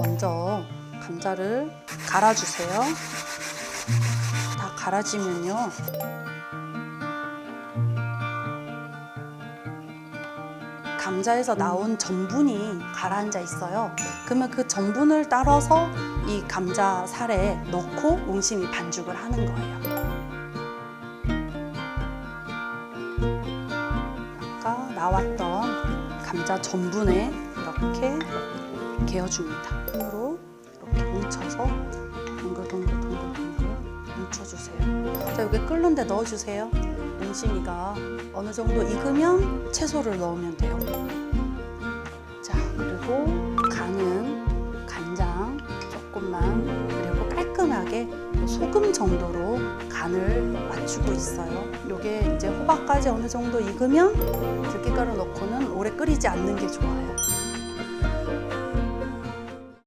먼저 감자를 갈아주세요. 다 갈아지면요. 감자에서 나온 전분이 가라앉아 있어요. 그러면 그 전분을 따라서 이 감자 살에 넣고 옹심이 반죽을 하는 거예요. 아까 나왔던 감자 전분에 이렇게 개어줍니다. 손으로 이렇게 뭉쳐서 동글동글 동글동글 뭉쳐주세요. 자, 여기 끓는 데 넣어주세요. 옹심이가 어느 정도 익으면 채소를 넣으면 돼요. 자, 그리고 간은 간장 조금만 그리고 깔끔하게 소금 정도로 간을 맞추고 있어요. 요게 이제 호박까지 어느 정도 익으면 들깨가루 넣고는 오래 끓이지 않는 게 좋아요.